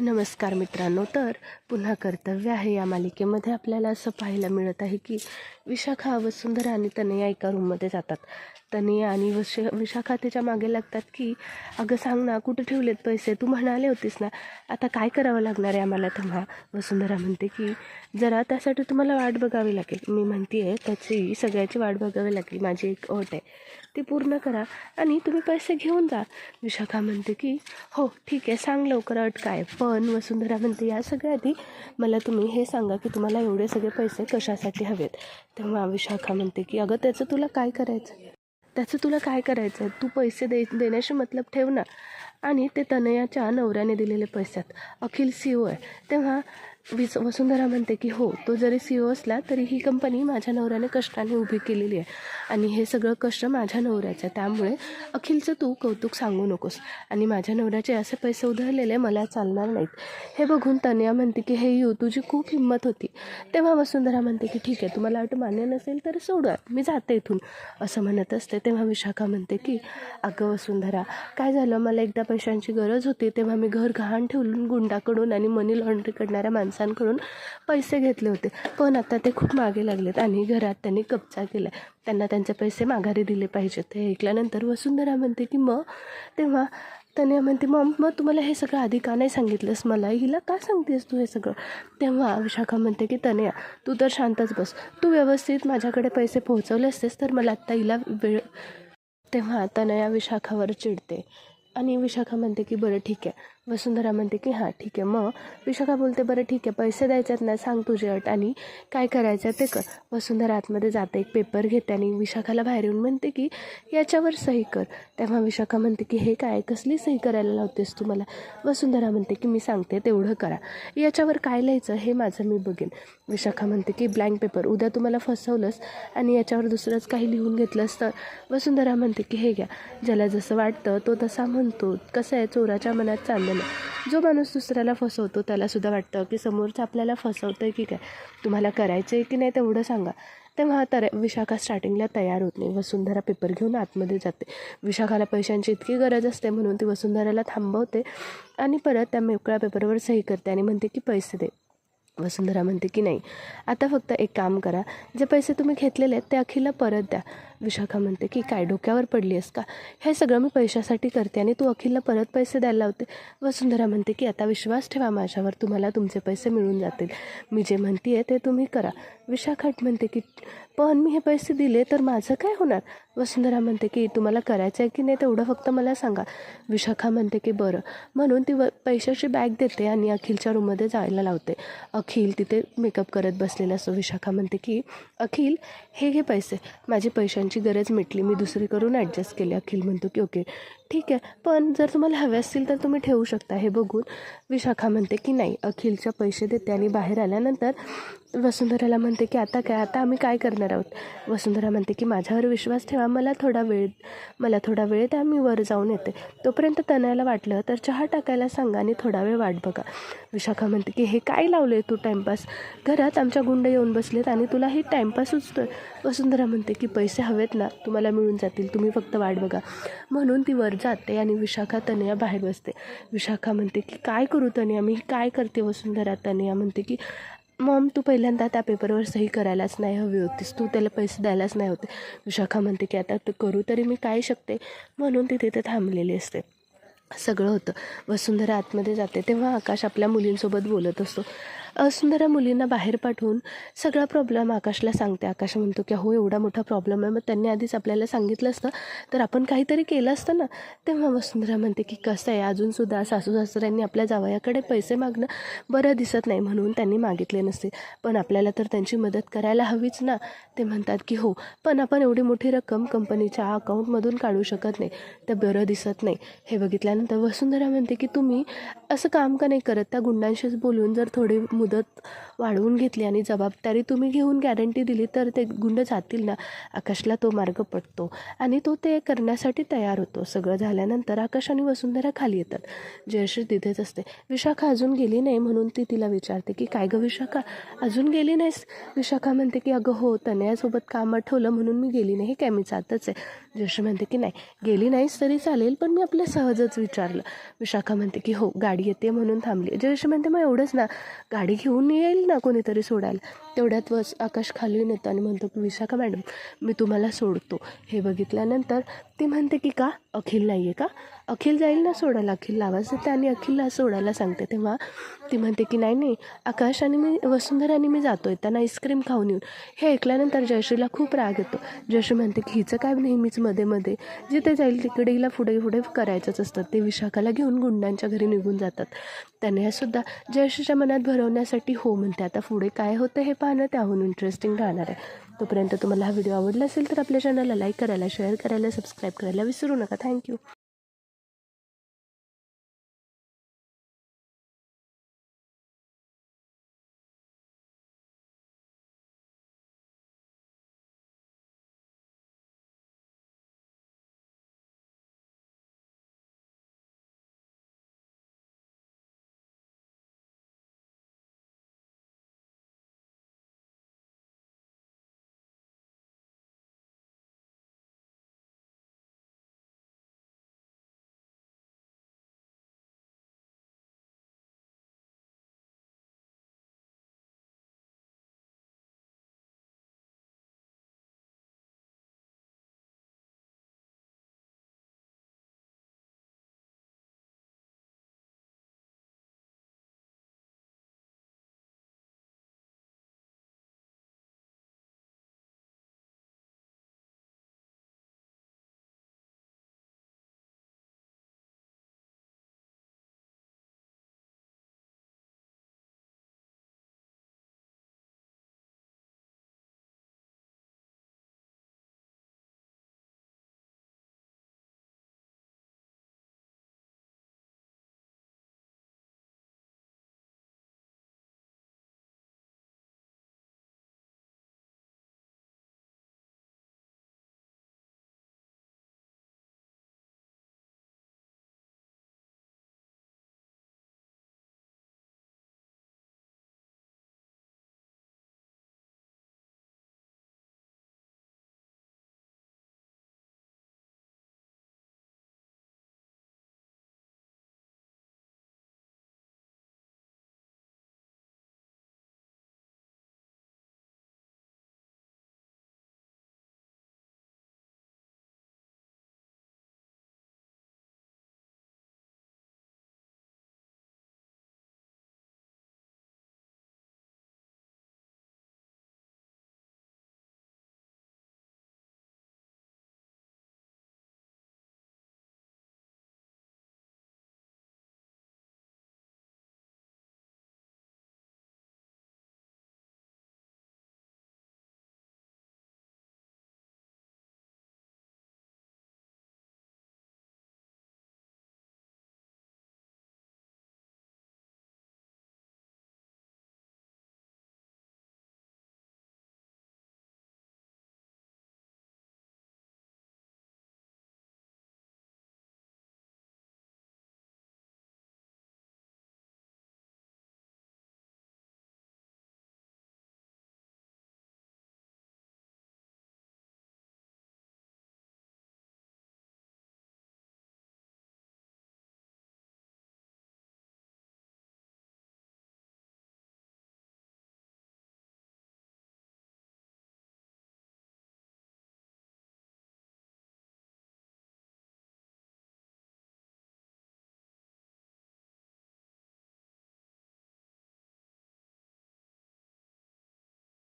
नमस्कार मित्रांनो तर पुन्हा कर्तव्य आहे या मालिकेमध्ये आपल्याला असं पाहायला मिळत आहे की विशाखा वसुंधरा आणि तनया एका रूममध्ये जातात. तनया आणि वश विशाखा त्याच्यामागे लागतात की अगं सांग ना कुठे ठेवलेत पैसे? तू म्हणाले होतीस ना. आता काय करावं लागणार आहे आम्हाला? तेव्हा वसुंधरा म्हणते की जरा त्यासाठी तुम्हाला वाट बघावी लागेल. मी म्हणते आहे त्याची सगळ्याची वाट बघावी लागेल. माझी एक अट आहे. ती पूर्ण करा आणि तुम्ही पैसे घेऊन जा. विशाखा म्हणते की हो ठीक आहे. सांग लवकर अट काय. पण वसुंधरा म्हणते या सगळ्या आधी मला तुम्ही हे सांगा की तुम्हाला एवढे सगळे पैसे कशासाठी हवेत? तेव्हा विशाखा म्हणते की अगं त्याचं तुला काय करायचं? त्याचं तुला काय करायचं आहे तू पैसे दे देण्याशी मतलब ठेव ना. आणि ते तनयाच्या नवऱ्याने दिलेले पैशात अखिल सी ओ आहे. तेव्हा विस वसुंधरा म्हणते की हो तो जरी सी ओ असला तरी ही कंपनी माझ्या नवऱ्याने कष्टाने उभी केलेली आहे. आणि हे सगळं कष्ट माझ्या नवऱ्याचं आहे. त्यामुळे अखिलचं तू कौतुक सांगू नकोस. आणि माझ्या नवऱ्याचे असे पैसे उधळलेले मला चालणार नाहीत. हे बघून तन्या म्हणते की हे यू तुझी खूप हिंमत होती. तेव्हा वसुंधरा म्हणते की ठीक आहे तुम्हाला वाटतं मान्य नसेल तर सोडा मी जाते इथून. असं म्हणत असते. तेव्हा विशाखा म्हणते की अगं वसुंधरा काय झालं? मला एकदा पैशांची गरज होती. तेव्हा मी घर गहाण ठेवून गुंडाकडून आणि मनी लॉन्ड्री करणाऱ्या माणसं माणसांकडून पैसे घेतले होते. पण आता ते खूप मागे लागलेत आणि घरात त्यांनी कब्जा केला त्यांना त्यांचे पैसे माघारी दिले पाहिजेत. हे ऐकल्यानंतर वसुंधरा म्हणते की मग तेव्हा त्याने म्हणते मग मग तुम्हाला हे सगळं आधी का नाही सांगितलंस? मला हिला का सांगतेस तू हे सगळं? तेव्हा विशाखा म्हणते की तनया तू तर शांतच बस. तू व्यवस्थित माझ्याकडे पैसे पोहोचवले असतेस तर मला आत्ता हिला वेळ तेव्हा तनया विशाखावर चिडते. आणि विशाखा म्हणते की बरं ठीक आहे. वसुंधरा म्हणते की हां ठीक आहे मग विशाखा बोलते बरं ठीक आहे पैसे द्यायच्यात ना सांग तुझी अट आणि काय करायचं ते कर. वसुंधरा आतमध्ये जाते एक पेपर घेते आणि विशाखाला बाहेर येऊन म्हणते की याच्यावर सही कर. तेव्हा विशाखा म्हणते की हे काय कसली सही करायला लावतेस तू मला? वसुंधरा म्हणते की मी सांगते तेवढं करा. याच्यावर काय लिहायचं? हे माझं मी बघेन. विशाखा म्हणते की ब्लँक पेपर उद्या तुम्हाला फसवलंस आणि याच्यावर दुसरंच काही लिहून घेतलंस तर? वसुंधरा म्हणते की हे घ्या ज्याला जसं वाटतं तो तसा म्हणतो. कसं आहे चोराच्या मनात चांदलं जो माणूस दुसऱ्याला फसवतो त्यालासुद्धा वाटतं की समोरचं आपल्याला फसवतं आहे. की काय तुम्हाला करायचं आहे की नाही तेवढं सांगा. तेव्हा तर विशाखा स्टार्टिंगला तयार होत नाही. वसुंधरा पेपर घेऊन आतमध्ये जाते. विशाखाला पैशांची इतकी गरज असते म्हणून ती वसुंधराला थांबवते आणि परत त्या मेकळ्या पेपरवर सही करते आणि म्हणते की पैसे दे. वसुंधरा म्हणते की नाही. आता फक्त एक काम करा. जे पैसे तुम्ही घेतलेले आहेत ते अखिलला परत द्या. विशाखा म्हणते की काय डोक्यावर पडली आहेस का? हे सगळं मी पैशासाठी करते आणि तू अखिलला परत पैसे द्यायला लावते. वसुंधरा म्हणते की आता विश्वास ठेवा माझ्यावर तुम्हाला तुमचे पैसे मिळून जातील. मी जे म्हणते आहे ते तुम्ही करा. विशाखा म्हणते की पण मी हे पैसे दिले तर माझं काय होणार? वसुंधरा म्हणते की तुम्हाला करायचं आहे की नाही तेवढं फक्त मला सांगा. विशाखा म्हणते की बरं. म्हणून ती व पैशाची बॅग देते आणि अखिलच्या रूममध्ये जायला लावते. अखिल तिथे मेकअप करत बसलेला असतो. विशाखा म्हणते की अखिल हे घे पैसे. माझे पैशांची गरज मिटली मी दुसरी करून ॲडजस्ट केली. अखिल म्हणतो की ओके ठीक आहे. पण जर तुम्हाला हवे असतील तर तुम्ही ठेवू शकता हे बघून. विशाखा म्हणते की नाही अखिलच्या पैसे देते आणि बाहेर आल्यानंतर वसुंधराला म्हणते की आता काय आता आम्ही काय करणार आहोत? वसुंधरा म्हणते की माझ्यावर विश्वास ठेवा मला थोडा वेळ मला थोडा वेळ द्या मी वर जाऊन येते. तोपर्यंत तनयाला वाटलं तर चहा टाकायला सांगा आणि थोडा वेळ वाट बघा. विशाखा म्हणते की हे काय लावलं आहे तू टाईमपास घरात आमच्या गुंड येऊन बसलेत आणि तुला हे टाईमपास सुचतोय. वसुंधरा म्हणते की पैसे हवेत ना तुम्हाला मिळून जातील तुम्ही फक्त वाट बघा. म्हणून ती वर जाते आणि विशाखा तनया बाहेर बसते. विशाखा म्हणते की काय करू तनया? मी काय करते वसुंधरा तनया म्हणते की मॉम तू पहिल्यांदा त्या पेपरवर सही करायलाच नाही हवी होतीस. तू त्याला पैसे द्यायलाच नाही होते. विशाखा म्हणते की आता तू करू तरी मी काय शकते? म्हणून ती तिथे थांबलेली असते. सगळं होतं. वसुंधरा आतमध्ये जाते. तेव्हा आकाश आपल्या मुलींसोबत बोलत असतो. वसुंधरा मुलींना बाहेर पाठवून सगळा प्रॉब्लेम आकाशला सांगते. आकाश म्हणतो की हो एवढा मोठा प्रॉब्लेम आहे. मग त्यांनी आधीच आपल्याला सांगितलं असतं. तर आपण काहीतरी केलं असतं ना. तेव्हा वसुंधरा म्हणते की कसं आहे? अजूनसुद्धा सासू सासऱ्यांनी आपल्या जावयाकडे पैसे मागणं बरं दिसत नाही म्हणून त्यांनी मागितले नसते. पण आपल्याला तर त्यांची मदत करायला हवीच ना. ते म्हणतात की हो पण आपण एवढी मोठी रक्कम कंपनीच्या अकाउंटमधून काढू शकत नाही. तर बरं दिसत नाही. हे बघितल्यानंतर वसुंधरा म्हणते की तुम्ही असं काम का नाही करत? त्या गुंडांशीच बोलून जर थोडी मुदत वाढवून घेतली आणि जबाबदारी तुम्ही घेऊन गॅरंटी दिली तर ते गुंड जातील ना? आकाशला तो मार्ग पडतो आणि तो ते करण्यासाठी तयार होतो. सगळं झाल्यानंतर आकाश आणि वसुंधरा खाली येतात. जयश्री तिथेच असते. विशाखा अजून गेली नाही म्हणून ती तिला विचारते की काय गं विशाखा? अजून गेली नाहीस? विशाखा म्हणते की अगं हो तनयासोबत काम आठवलं म्हणून मी गेली नाही हे काय? मी जातच आहे. जयश्री म्हणते की नाही गेली नाहीस तरी चालेल पण मी आपल्या सहजच विचारलं. विशाखा म्हणते की हो गाडी येते म्हणून थांबली. जयश्री म्हणते मग एवढंच ना गाडी घेऊन येईल ना कोणीतरी सोडायला? तेवढ्यात वस आकाश खाली येतो आणि म्हणतो की विशाखा मॅडम मी तुम्हाला सोडतो. हे बघितल्यानंतर ती म्हणते की का? अखिल नाही आहे का? अखिल जाईल ना सोडायला? अखिलला आवाज देते आणि अखिलला सोडायला सांगते तेव्हा. ती म्हणते की नाही नाही आकाश आणि मी वसुंधरा आणि मी जातोय त्यांना आईस्क्रीम खाऊन येऊन. हे ऐकल्यानंतर जयश्रीला खूप राग येतो. जयश्री म्हणते की हिचं काय नेहमीच मध्ये मध्ये? जिथे जाईल तिकडे हिला पुढे पुढे करायचंच असतं. ते विशाखाला घेऊन गुंडांच्या घरी निघून जातात. त्याने सुद्धा जयश्रीच्या मनात भरवण्यासाठी हो म्हणते. आता पुढे काय होतं हे पाहणं त्याहून इंटरेस्टिंग राहणार आहे. तोपर्यंत तुम्हाला हा व्हिडिओ आवडला असेल तर आपल्या चॅनलला लाईक करायला शेअर करायला सबस्क्राईब करायला विसरू नका. थँक्यू